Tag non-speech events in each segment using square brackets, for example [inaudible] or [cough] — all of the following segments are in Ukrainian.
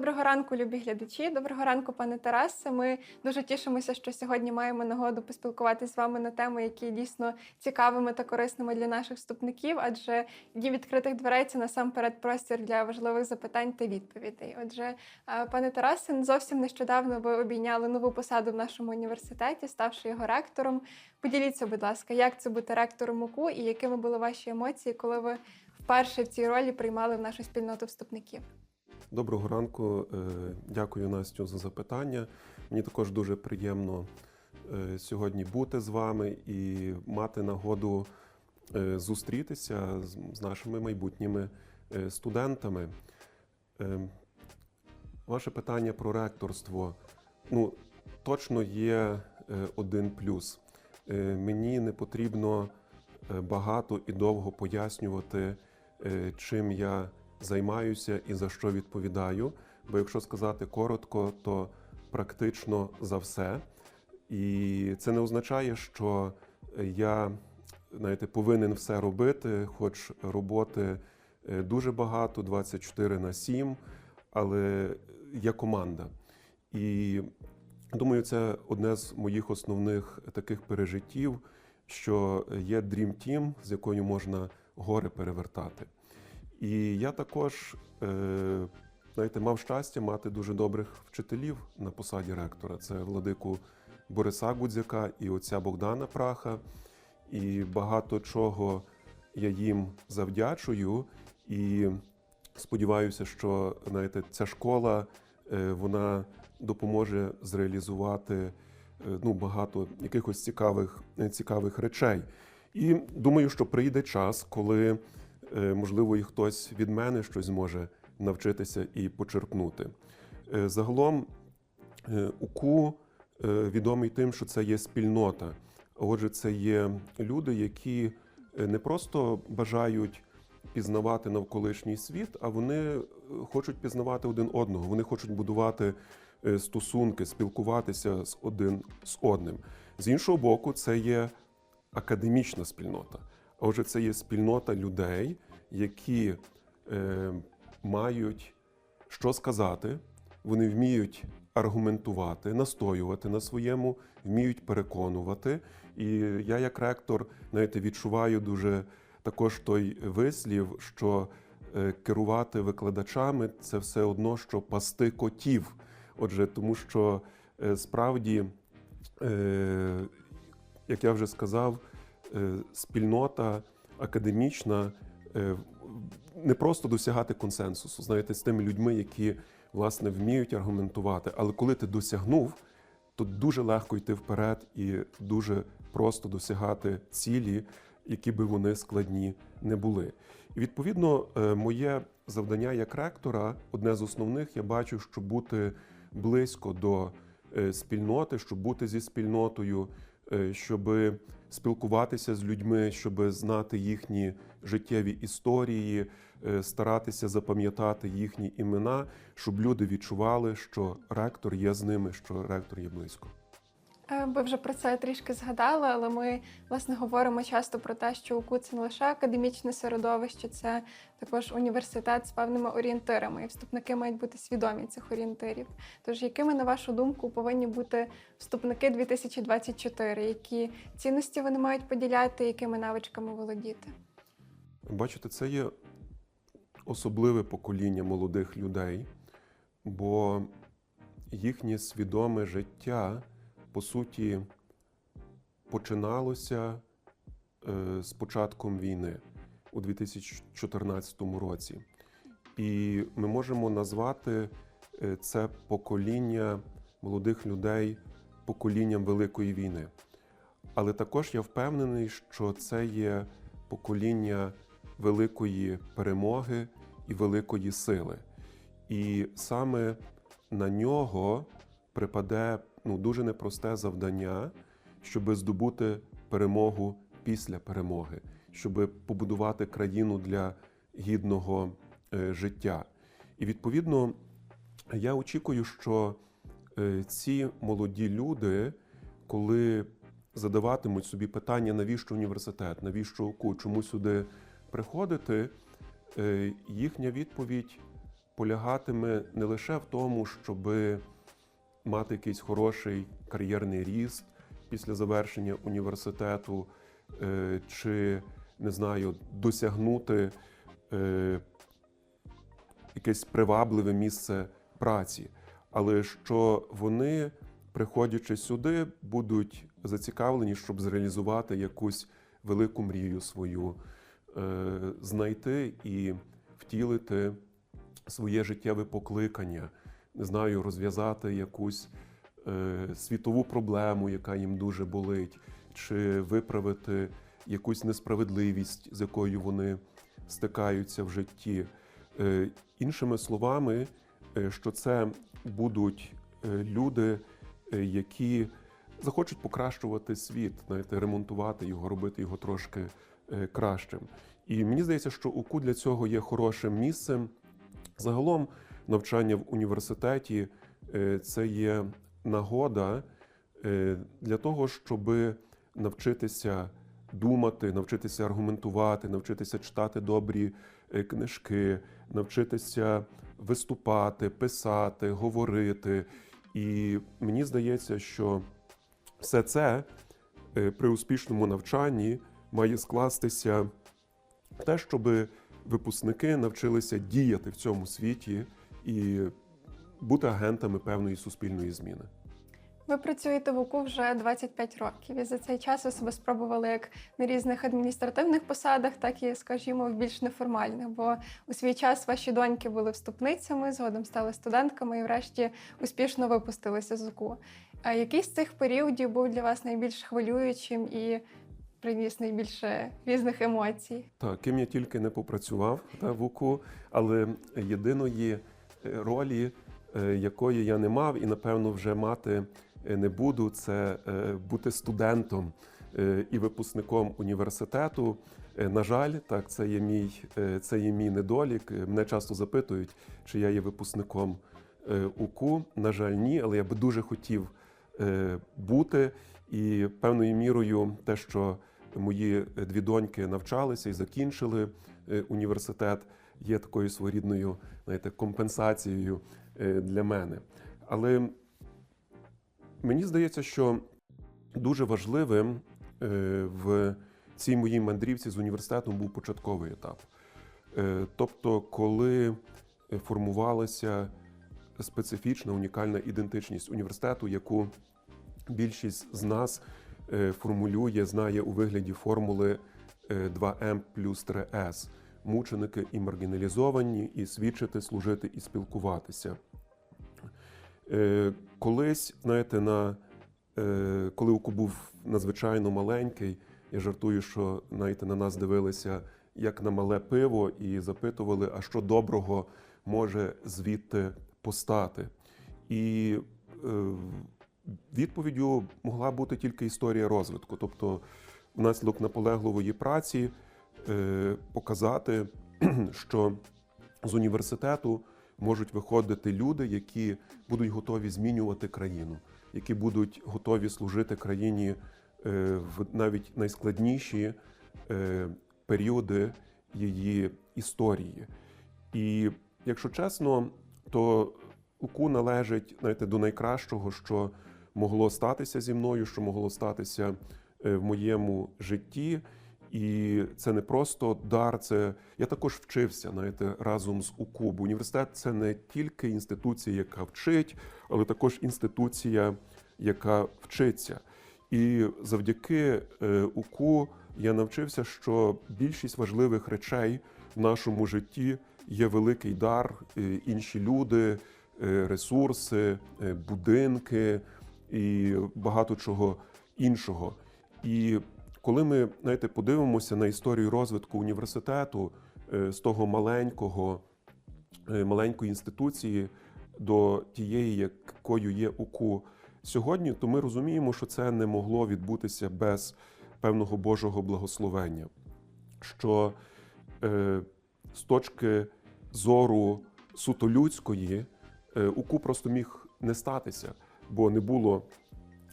Доброго ранку, любі глядачі. Доброго ранку, пане Тарасе. Ми дуже тішимося, що сьогодні маємо нагоду поспілкуватися з вами на теми, які дійсно цікавими та корисними для наших вступників, адже дні відкритих дверей це насамперед простір для важливих запитань та відповідей. Отже, е, пане Тарасе, зовсім нещодавно ви обійняли нову посаду в нашому університеті, ставши його ректором. Поділіться, будь ласка, як це бути ректором УКУ і якими були ваші емоції, коли ви вперше в цій ролі приймали в нашу спільноту вступників? Доброго ранку. Е, Дякую, Настю, за запитання. Мені також дуже приємно е, сьогодні бути з вами і мати нагоду е, зустрітися з- нашими майбутніми студентами. Ваше питання про ректорство. Ну, точно є один плюс. Мені не потрібно багато і довго пояснювати, чим я займаюся і за що відповідаю. Бо якщо сказати коротко, то практично за все. І це не означає, що я знаєте, повинен все робити, хоч роботи е, дуже багато, 24 на 7, але є команда. І думаю, це одне з моїх основних таких пережиттів, що є Dream Team, з якою можна гори перевертати. І я також е, знаєте, мав щастя мати дуже добрих вчителів на посаді ректора. Це владику Бориса Гудзяка і отця Богдана Праха. І багато чого я їм завдячую. І сподіваюся, що знаєте, ця школа е, вона допоможе зреалізувати е, ну, багато якихось цікавих, цікавих речей. І думаю, що прийде час, коли можливо і хтось від мене щось зможе навчитися і почерпнути. Е, Загалом е, УКУ е, відомий тим, що це є спільнота. Отже, це є люди, які е, не просто бажають пізнавати навколишній світ, а вони е, хочуть пізнавати один одного. Вони хочуть будувати е, стосунки, спілкуватися з один з одним. З іншого боку, це є академічна спільнота. Отже, це є спільнота людей, які е, мають що сказати, вони вміють аргументувати, настоювати на своєму, вміють переконувати. І я, як ректор, знаєте, відчуваю дуже також той вислів, що е, керувати викладачами це все одно, що пасти котів. Отже, тому що е, справді, е, як я вже сказав, спільнота академічна е, не просто досягати консенсусу, знаєте, з тими людьми, які власне вміють аргументувати. Але коли ти досягнув, то дуже легко йти вперед і дуже просто досягати цілі, які би вони складні не були. І відповідно, е, моє завдання як ректора, одне з основних, я бачу, що бути близько до е, спільноти, щоб бути зі спільнотою, е, щоб спілкуватися з людьми, щоб знати їхні життєві історії, е, старатися запам'ятати їхні імена, щоб люди відчували, що ректор є з ними, що ректор є близько. Е, Ви вже про це трішки згадали, але ми власне говоримо часто про те, що УКУ це не лише академічне середовище, це також університет з певними орієнтирами, і вступники мають бути свідомі цих орієнтирів. Тож, якими, на вашу думку, повинні бути вступники 2024? Які цінності вони мають поділяти, якими навичками володіти? Бачите, це є особливе покоління молодих людей, бо їхнє свідоме життя, по суті, починалося е, з початком війни у 2014 році. І ми можемо назвати е, це покоління молодих людей поколінням Великої війни. Але також я впевнений, що це є покоління великої перемоги і великої сили. І саме на нього припаде ну, дуже непросте завдання, щоб здобути перемогу після перемоги, щоб побудувати країну для гідного е, життя. І відповідно я очікую, що е, ці молоді люди, коли задаватимуть собі питання, навіщо університет, навіщо УКУ, чому сюди приходити, е, їхня відповідь полягатиме не лише в тому, щоби мати якийсь хороший кар'єрний ріст після завершення університету, е, чи не знаю, досягнути е, якесь привабливе місце праці, але що вони, приходячи сюди, будуть зацікавлені, щоб зреалізувати якусь велику мрію свою, е, знайти і втілити своє життєве покликання, не знаю, розв'язати якусь е, світову проблему, яка їм дуже болить, чи виправити якусь несправедливість, з якою вони стикаються в житті. Е, іншими словами, е, що це будуть е, люди, е, які захочуть покращувати світ, знаєте, ремонтувати його, робити його трошки кращим. І мені здається, що УКУ для цього є хорошим місцем. Загалом навчання в університеті е, це є нагода е, для того, щоб навчитися думати, навчитися аргументувати, навчитися читати добрі е, книжки, навчитися виступати, писати, говорити. І мені здається, що все це при успішному навчанні має скластися те, щоб випускники навчилися діяти в цьому світі і бути агентами певної суспільної зміни. Ви працюєте в УКУ вже 25 років, і за цей час ви себе спробували як на різних адміністративних посадах, так і, скажімо, в більш неформальних. Бо у свій час ваші доньки були вступницями, згодом стали студентками і, врешті, успішно випустилися з УКУ. А який з цих періодів був для вас найбільш хвилюючим і приніс найбільше різних емоцій? Так, ким я тільки не попрацював та, в УКУ, але єдиної ролі, е, якої я не мав, і напевно вже мати е, не буду, це е, бути студентом і випускником університету. На жаль, так, це є мій, це є мій недолік. Мене часто запитують, чи я є випускником УКУ. На жаль, ні, але я би дуже хотів бути. І певною мірою те, що мої дві доньки навчалися і закінчили університет, є такою своєрідною знаєте, компенсацією е, для мене. Але мені здається, що дуже важливим е, в цій моїй мандрівці з університетом був початковий етап. Е, Тобто, коли формувалася специфічна унікальна ідентичність університету, яку більшість з нас формулює, знає у вигляді формули е, 2М плюс 3С мученики і маргіналізовані, і свідчити, служити і спілкуватися. Е, Колись, знаєте, на, е, коли УКУ був надзвичайно маленький, я жартую, що знаєте, на нас дивилися як на мале пиво, і запитували, а що доброго може звідти постати. І е, відповіддю могла бути тільки історія розвитку, тобто внаслідок наполегливої праці показати, [clears throat] що з університету можуть виходити люди, які будуть готові змінювати країну, які будуть готові служити країні е, в навіть найскладніші е, періоди її історії. І якщо чесно, то УКУ належить знаєте, до найкращого, що могло статися зі мною, що могло статися е, в моєму житті. І це не просто дар, це я також вчився знаєте, разом з УКУ. Бо університет це не тільки інституція, яка вчить, але також інституція, яка вчиться. І завдяки е, УКУ я навчився, що більшість важливих речей в нашому житті є великий дар, е, інші люди, е, ресурси, будинки і багато чого іншого. І коли ми знаєте, подивимося на історію розвитку університету е, з того маленького, е, маленької інституції до тієї, якою є УКУ сьогодні, то ми розуміємо, що це не могло відбутися без певного Божого благословення. Що е, з точки зору суто людської УКУ просто міг не статися, бо не було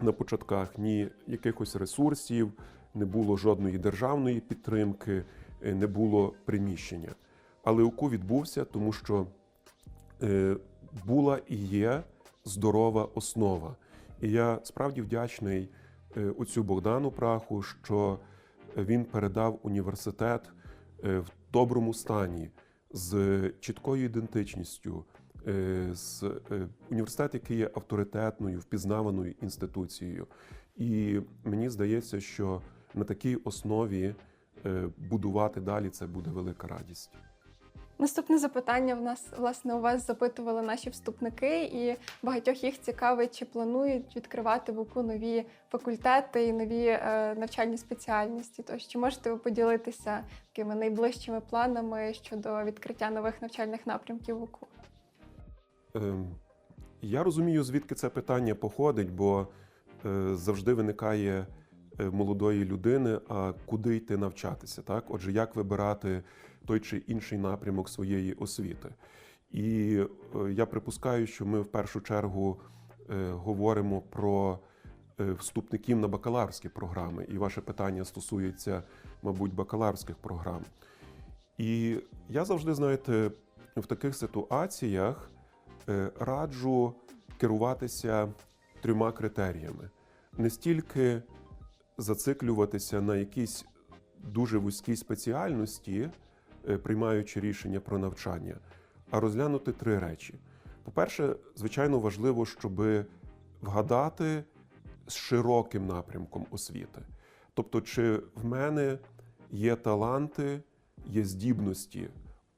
на початках ні якихось ресурсів, не було жодної державної підтримки, е, не було приміщення. Але УКУ відбувся, тому що е, була і є здорова основа. І я справді вдячний е, отцю Богдану Праху, що він передав університет в доброму стані з чіткою ідентичністю, з університет, який є авторитетною, впізнаваною інституцією. І мені здається, що на такій основі е, будувати далі це буде велика радість. Наступне запитання в нас власне у вас запитували наші вступники, і багатьох їх цікавить, чи планують відкривати в УКУ нові факультети і нові е, навчальні спеціальності. Тож чи можете ви поділитися такими найближчими планами щодо відкриття нових навчальних напрямків в УКУ? Ем, Я розумію, звідки це питання походить, бо е, завжди виникає молодої людини, а куди йти навчатися, так? Отже, як вибирати той чи інший напрямок своєї освіти. І е, я припускаю, що ми в першу чергу е, говоримо про е, вступників на бакалаврські програми, і ваше питання стосується, мабуть, бакалаврських програм. І я завжди, знаєте, в таких ситуаціях е, раджу керуватися трьома критеріями: не стільки зациклюватися на якійсь дуже вузькій спеціальності, е, приймаючи рішення про навчання, а розглянути три речі. По-перше, звичайно, важливо, щоб вгадати з широким напрямком освіти. Тобто, чи в мене є таланти, є здібності,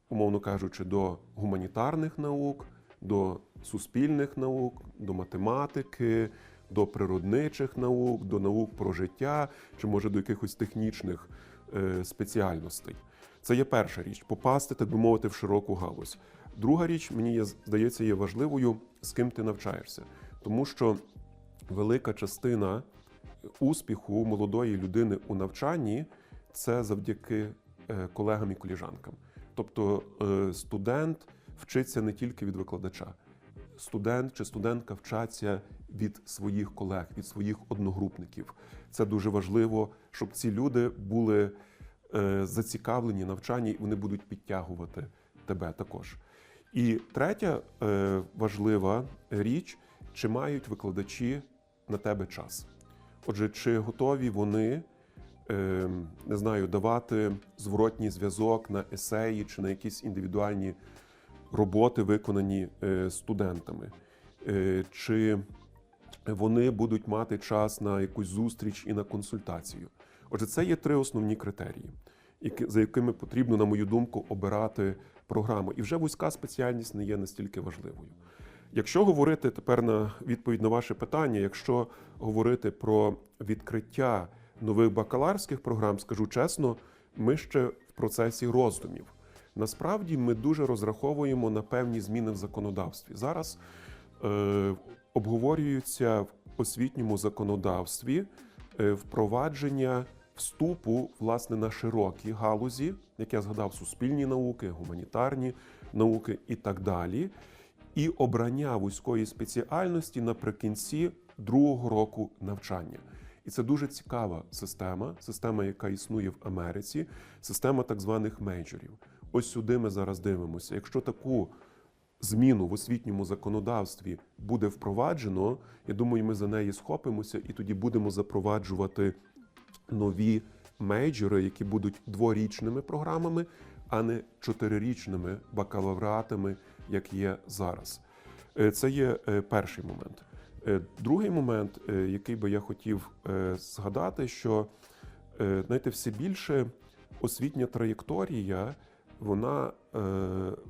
умовно кажучи, до гуманітарних наук, до суспільних наук, до математики, до природничих наук, до наук про життя, чи може до якихось технічних е, спеціальностей. Це є перша річ попасти, так би мовити, в широку галузь. Друга річ, мені є, здається, є важливою, з ким ти навчаєшся, тому що велика частина успіху молодої людини у навчанні це завдяки е, колегам і коліжанкам. Тобто е, студент вчиться не тільки від викладача, студент чи студентка вчаться від своїх колег, від своїх одногрупників. Це дуже важливо, щоб ці люди були е, зацікавлені навчанні, і вони будуть підтягувати тебе також. І третя е, важлива річ, чи мають викладачі на тебе час. Отже, чи готові вони, е, не знаю, давати зворотній зв'язок на есеї чи на якісь індивідуальні роботи, виконані е, студентами? Е, Чи вони будуть мати час на якусь зустріч і на консультацію? Отже, це є три основні критерії, за якими потрібно, на мою думку, обирати програму. І вже вузька спеціальність не є настільки важливою. Якщо говорити тепер на відповідь на ваше питання, якщо говорити про відкриття нових бакаларських програм, скажу чесно, ми ще в процесі роздумів. Насправді ми дуже розраховуємо на певні зміни в законодавстві. Зараз е, обговорюються в освітньому законодавстві е, впровадження вступу власне на широкі галузі, як я згадав, суспільні науки, гуманітарні науки і так далі і обрання вузької спеціальності наприкінці другого року навчання. І це дуже цікава система, система, яка існує в Америці, система так званих мейджорів. Ось сюди ми зараз дивимося. Якщо таку зміну в освітньому законодавстві буде впроваджено, я думаю, ми за неї схопимося і тоді будемо запроваджувати нові мейджори, які будуть дворічними програмами, а не чотирирічними бакалавратами, як є зараз. Е, Це є е, перший момент. Е, Другий момент, який би я хотів згадати, що знаєте, все більше освітня траєкторія, вона е,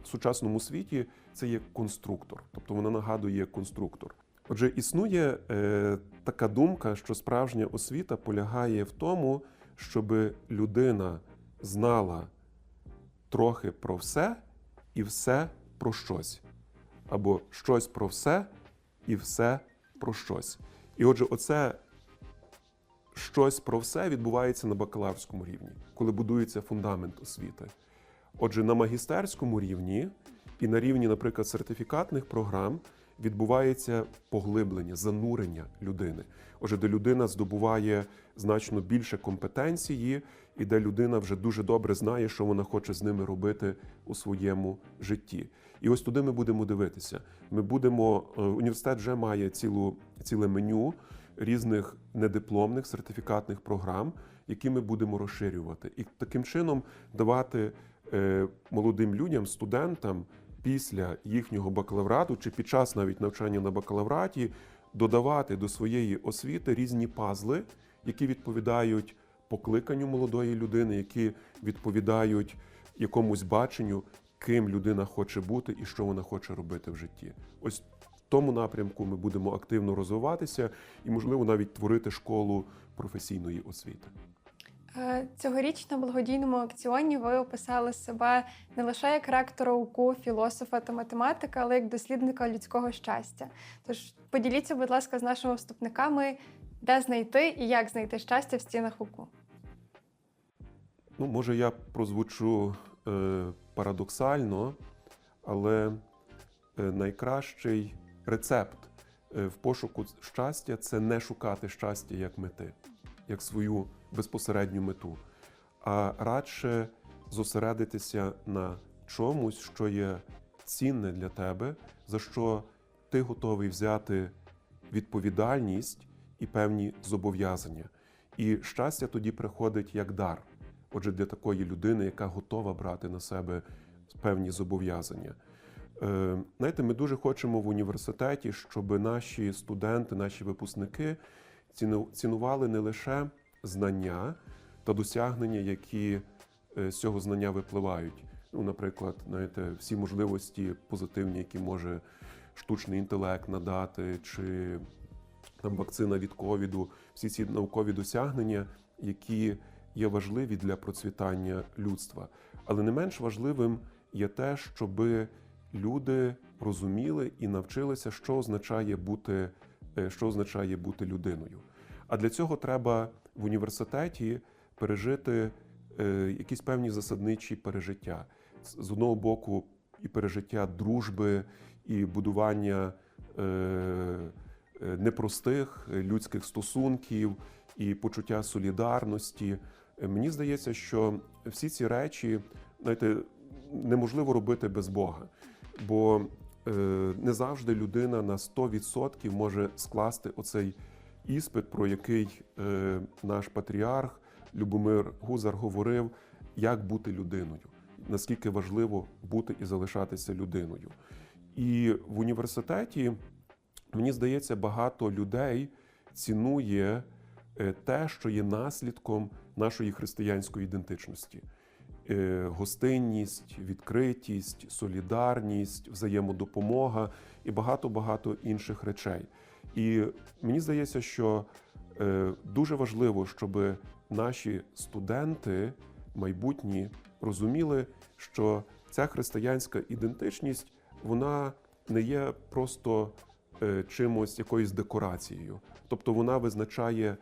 в сучасному світі це є конструктор, тобто вона нагадує конструктор. Отже, існує е, така думка, що справжня освіта полягає в тому, щоб людина знала трохи про все і все про щось, або щось про все і все про щось. І отже, оце щось про все відбувається на бакалаврському рівні, коли будується фундамент освіти. Отже, на магістерському рівні і на рівні, наприклад, сертифікатних програм відбувається поглиблення, занурення людини. Отже, де людина здобуває значно більше компетенції, і де людина вже дуже добре знає, що вона хоче з ними робити у своєму житті. І ось туди ми будемо дивитися. Ми будемо е, університет вже має цілу ціле меню різних недипломних сертифікатних програм, які ми будемо розширювати, і таким чином давати молодим людям, студентам після їхнього бакалаврату чи під час навіть навчання на бакалавраті додавати до своєї освіти різні пазли, які відповідають покликанню молодої людини, які відповідають якомусь баченню, ким людина хоче бути і що вона хоче робити в житті. Ось в тому напрямку ми будемо активно розвиватися і, можливо, навіть творити школу професійної освіти. Е, Цьогоріч на благодійному аукціоні ви описали себе не лише як ректора УКУ, філософа та математика, але як дослідника людського щастя. Тож поділіться, будь ласка, з нашими вступниками, де знайти і як знайти щастя в стінах УКУ. Ну, може, я прозвучу е, парадоксально, але е, найкращий рецепт е, в пошуку щастя це не шукати щастя як мети, як свою безпосередню мету, а радше зосередитися на чомусь, що є цінне для тебе, за що ти готовий взяти відповідальність і певні зобов'язання. І щастя тоді приходить як дар. Отже, для такої людини, яка готова брати на себе певні зобов'язання. Е, Знаєте, ми дуже хочемо в університеті, щоб наші студенти, наші випускники цінували не лише знання та досягнення, які е, з цього знання випливають. Ну, наприклад, знаєте, всі можливості позитивні, які може штучний інтелект надати, чи там вакцина від ковіду, всі ці наукові досягнення, які є важливі для процвітання людства. Але не менш важливим є те, щоб люди розуміли і навчилися, що означає бути, що означає бути людиною. А для цього треба в університеті пережити е, якісь певні засадничі пережиття. З одного боку, і пережиття дружби, і будування е, е, непростих е, людських стосунків, і почуття солідарності. Е, Мені здається, що всі ці речі, знаєте, неможливо робити без Бога, бо е, не завжди людина на 100% може скласти оцей іспит, про який е, наш патріарх Любомир Гузар говорив, як бути людиною, наскільки важливо бути і залишатися людиною. І в університеті, мені здається, багато людей цінує е, те, що є наслідком нашої християнської ідентичності. Е, Гостинність, відкритість, солідарність, взаємодопомога і багато-багато інших речей. І мені здається, що е, дуже важливо, щоб наші студенти майбутні розуміли, що ця християнська ідентичність вона не є просто е, чимось якоюсь декорацією, тобто вона визначає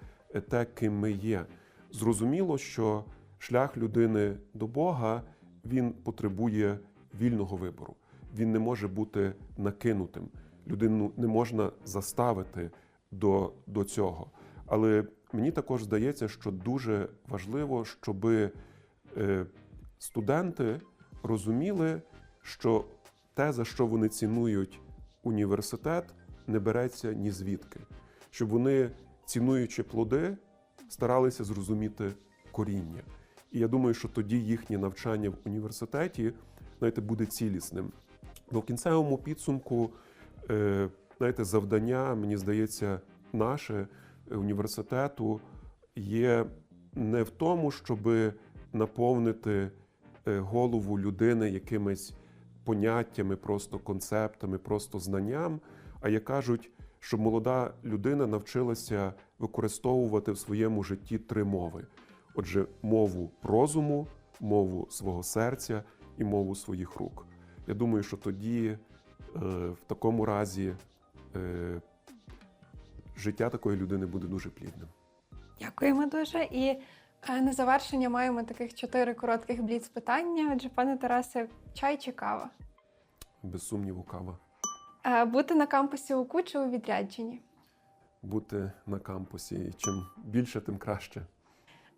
те, ким ми є. Зрозуміло, що шлях людини до Бога він потребує вільного вибору. Він не може бути накинутим. Людину не можна заставити до, до цього. Але мені також здається, що дуже важливо, щоб е, студенти розуміли, що те, за що вони цінують університет, не береться ні звідки. Щоб вони, цінуючи плоди, старалися зрозуміти коріння. І я думаю, що тоді їхнє навчання в університеті знаєте, буде цілісним. Бо в кінцевому підсумку, е, знаєте, завдання, мені здається, наше е, університету є не в тому, щоб наповнити е, голову людини якимись поняттями, просто концептами, просто знанням, а як кажуть, щоб молода людина навчилася використовувати в своєму житті три мови. Отже, мову розуму, мову свого серця і мову своїх рук. Я думаю, що тоді е, в такому разі е, життя такої людини буде дуже плідним. Дякуємо дуже. І е, на завершення маємо таких чотири коротких бліц питання. Отже, пане Тарасе, чай чи кава? Без сумніву, кава. Е, Бути на кампусі УКУ чи у відрядженні? Бути на кампусі. Чим більше, тим краще.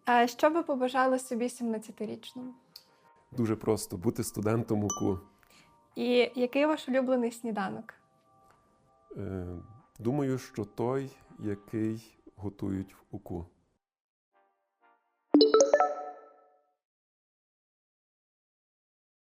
Е, Що ви побажали собі 17-річному? Дуже просто бути студентом УКУ. І який ваш улюблений сніданок? Е, Думаю, що той, який готують в УКУ.